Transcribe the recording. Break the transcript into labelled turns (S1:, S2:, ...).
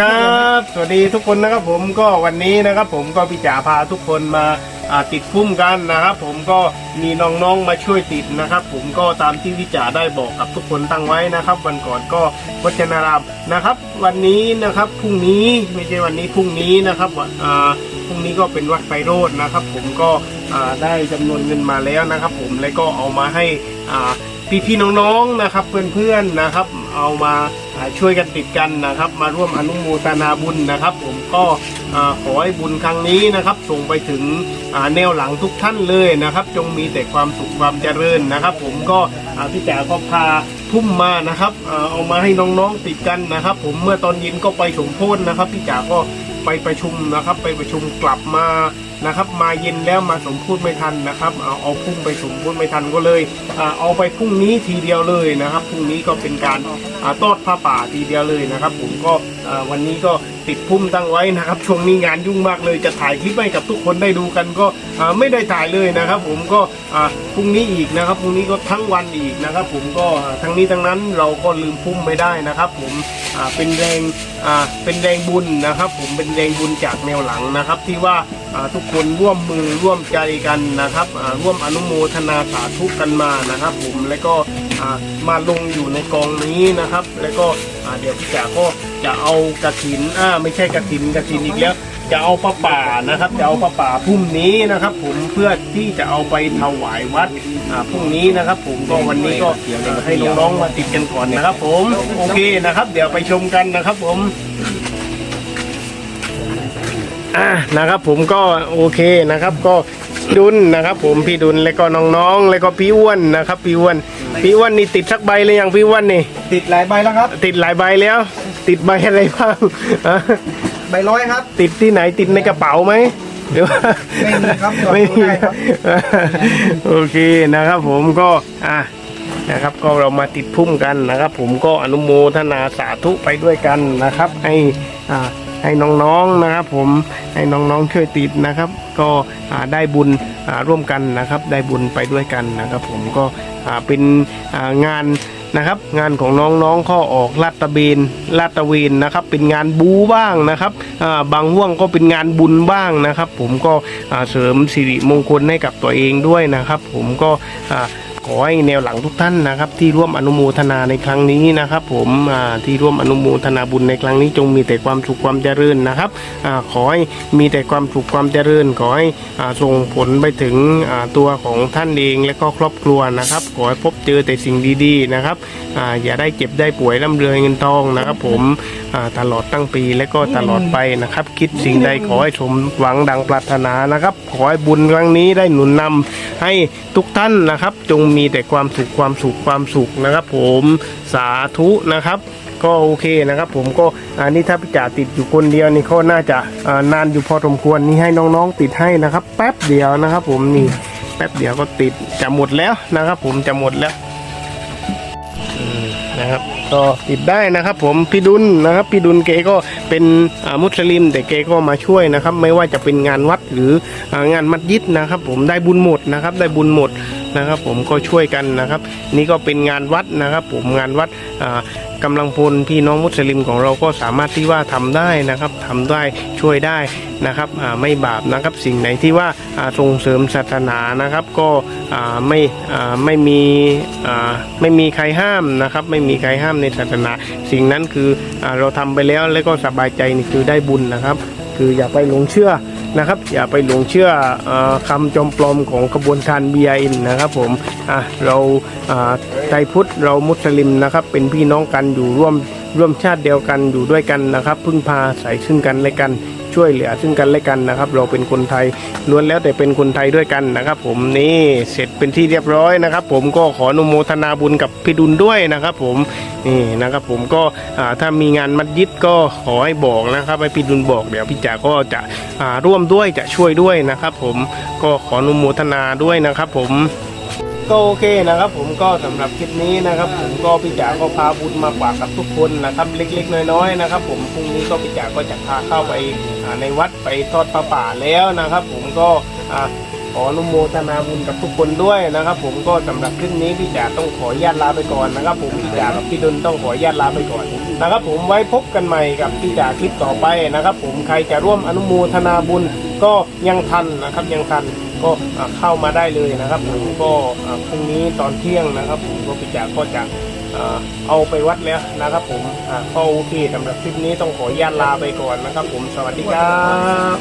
S1: ครับ สวัสดีทุกคนนะครับผมก็วันนี้นะครับผมก็พี่จ๋าพาทุกคนมาติดพุ่มกันนะครับ ผมก็มีน้องๆมาช่วยติดนะครับ ผมก็ตามที่พี่จ๋าได้บอกกับทุกคนตั้งไว้นะครับ วันก่อนก็วัฒนารามนะครับ วันนี้นะครับพรุ่งนี้ไม่ใช่วันนี้พรุ่งนี้นะครับวันอ่าพรุ่งนี้ก็เป็นวัดไพโรจน์นะครับ ผมก็ได้จำนวนเงินมาแล้วนะครับ ผมแล้วก็เอามาให้อ่าพี่ๆน้องๆนะครับ เพื่อนๆนะครับ เอามาช่วยกันติดกันนะครับ มาร่วมอนุโมทนาบุญนะครับ ผมก็ขอให้บุญครั้งนี้นะครับ ส่งไปถึงแนวหลังทุกท่านเลยนะครับ จงมีแต่ความสุขความเจริญนะครับ ผมก็พี่จ๋าก็พาทุ่มมานะครับเอามาให้น้องๆติดกันนะครับ ผมเมื่อตอนเย็นก็ไปสมโพธนะครับพี่จ๋าก็ไปประชุมนะครับ ไปประชุมกลับมา นะครับ มาเย็นแล้วมาสมพูดไม่ทันนะครับเอาเอาพุ่งไปสมพูดไม่ทันก็เลยเอาไปพรุ่งนี้ทีเดียวเลยนะครับพรุ่งนี้ก็เป็นการอ่าทอดผ้าป่าทีเดียวเลยนะครับ ผมก็วันนี้ก็ติดพุ่มตั้งไว้นะครับ ช่วงนี้งานยุ่งมากเลยจะถ่ายคลิปให้กับทุกคนได้ดูกันก็ไม่ได้ถ่ายเลยนะครับ ผมก็พรุ่งนี้อีกนะครับพรุ่งนี้ก็ทั้งวันอีกนะครับ ผมก็ทั้งนี้ทั้งนั้นเราก็ลืมพุ่มไม่ได้นะครับ ผมเป็นแรงเป็นแรงบุญนะครับ ผมเป็นแรงบุญจากแนวหลังนะครับ ที่ว่า ทุกคนร่วมมือร่วมใจกันนะครับร่วมอนุโมทนาสาธุกันมานะครับ ผมแล้วก็มาลงอยู่ในกองนี้นะครับ แล้วก็เดี๋ยวพี่จ๋าก็จะเอากระถินอ่าไม่ใช่กระถินกระถินอีกแล้วจะเอาพระป่านะครับ จะเอาพระป่าพรุ่งนี้นะครับ ผมเพื่อที่จะเอาไปถวายวัดพรุ่งนี้นะครับ ผมก็วันนี้ก็ให้น้องๆมาติดกันก่อนนะครับ ผมโอเคนะครับ เดี๋ยวไปชมกันนะครับ ผม อ่านะครับผมก็โอเคนะครับก็ดุลนะครับ ผมพี่ดุลแล้วก็น้องๆ แล้วก็พี่อ้วนนะครับพี่อ้วนพี่อ้วนนี่ติดสักใบเลยยังพี่อ้วนนี่
S2: ติดหลายใบแล้วครับ
S1: ติดหลายใบแล้ว ติดใบอะไรบ้างอะ
S2: ใบร้อยครับ
S1: ติดที่ไหนติดในกระเป๋าไหมหรือว่า
S2: ไม่มีครับ
S1: ไม่มี
S2: ได้ครับ
S1: โอเคนะครับ ผมก็อะนะครับก็เรามาติดพุ่มกันนะครับ ผมก็อนุโมทนาสาธุไปด้วยกันนะครับให้อ่า ให้น้องๆนะครับ ผมให้น้องๆช่วยติดนะครับ ก็ได้บุญร่วมกันนะครับ ได้บุญไปด้วยกันนะครับ ผมก็เป็นงานนะครับ งานของน้องๆข้อออกลาดตะเบนลาดตะเวนนะครับ เป็นงานบูบ้างนะครับบางห่วงก็เป็นงานบุญบ้างนะครับ ผมก็เสริมสิริมงคลให้กับตัวเองด้วยนะครับ ผมก็ อ่าขอให้แนวหลังทุกท่านนะครับ ที่ร่วมอนุโมทนาในครั้งนี้นะครับ ผมที่ร่วมอนุโมทนาบุญในครั้งนี้จงมีแต่ความสุขความเจริญนะครับอขอให้มีแต่ความสุขความเจริญ ขอให้ส่งผลไปถึงตัวของท่านเองและก็ครอบครัวนะครับ ขอให้พบเจอแต่สิ่งดีๆนะครับออย่าได้เจ็บได้ป่วยร่ำรวยเงินทองนะครับ ผม ตลอดตั้งปีและก็ตลอดไปนะครับ คิดสิ่งใดขอให้สมหวังดังปรารถนานะครับ ขอให้บุญครั้งนี้ได้หนุนนำให้ทุกท่านนะครับ จงมีแต่ความสุขความสุขความสุขนะครับ ผมสาธุนะครับก็โอเคนะครับผมก็อันนี้ถ้าพี่จ่าติดอยู่คนเดียวนี่ก็น่าจะานานอยู่พอสมควรนี่ให้น้องๆติดให้นะครับ แป๊บเดียวนะครับ ผมนี่แป๊บเดียวก็ติดจะหมดแล้วนะครับ ผมจะหมดแล้วนะครับ ก็ติดได้นะครับ ผมพี่ดุลนะครับพี่ดุลเกก็เป็นมุสลิม แต่เกก็มาช่วยนะครับ ไม่ว่าจะเป็นงานวัดหรืองานมัสยิดนะครับ ผมได้บุญหมดนะครับ ได้บุญหมด นะครับ ผมก็ช่วยกันนะครับ นี่ก็เป็นงานวัดนะครับ ผมงานวัดอ่ากำลังพลพี่น้องมุสลิมของเราก็สามารถที่ว่าทำได้นะครับทำได้ช่วยได้นะครับไม่บาปนะครับสิ่งไหนที่ว่าส่งเสริมศาสนานะครับ ก็ไม่ไม่มีไม่มีใครห้ามนะครับ ไม่มีใครห้ามในศาสนา สิ่งนั้นคืออเราทำไปแล้วแล้วก็สบายใจนี่คือได้บุญนะครับ คืออย่าไปหลงเชื่อ นะครับ อย่าไปหลงเชื่ออคำจอมปลอมของกระบวนการ BIN นะครับผมเราอ่าไทยพุทธเรามุสลิมนะครับ เป็นพี่น้องกันอยู่ร่วมร่วมชาติเดียวกันอยู่ด้วยกันนะครับ พึ่งพาใส่ซึ่งกันและกัน ช่วยเหลือซึ่งกันและกันนะครับ เราเป็นคนไทยล้วนแล้วแต่เป็นคนไทยด้วยกันนะครับ ผมนี่เสร็จเป็นที่เรียบร้อยนะครับ ผมก็ขออนุโมทนาบุญกับพี่ดุลด้วยนะครับ ผมนี่นะครับ ผมก็ถ้ามีงานมัสยิดก็ขอให้บอกนะครับให้พี่ดุลบอกเดี๋ยวพี่จ๋าก็จะร่วมด้วยจะช่วยด้วยนะครับ ผมก็ขออนุโมทนาด้วยนะครับ ผม ก็โอเคนะครับ ผมก็สำหรับคลิปนี้นะครับ ผมก็พี่จ๋าก็พาบุญมาฝากกับทุกคนนะครับ เล็กๆ น้อยๆนะครับ ผมพรุ่งนี้ก็พี่จ๋าก็จะพาเข้าไปในวัดไปทอดพระป่าแล้วนะครับ ผมก็อ่า ขออนุโมทนาบุญกับทุกคนด้วยนะครับ ผมก็สำหรับคลิปนี้พี่จ๋าต้องขออนุญาตลาไปก่อนนะครับ ผมพี่จ๋ากับพี่ดนต้องขออนุญาตลาไปก่อนนะครับผมไว้พบกันใหม่กับพี่จ๋าคลิปต่อไปนะครับ ผมใครจะร่วมอนุโมทนาบุญก็ยังทันนะครับยังทันก็เข้ามาได้เลยนะครับผมก็พรุ่งนี้ตอนเที่ยงนะครับ ผมก็พี่จ๋าก็จะเอาไปวัดแล้วนะครับ ผมอ่าก็โอเคสำหรับคลิปนี้ต้องขออนุญาตลาไปก่อนนะครับ ผมสวัสดีครับ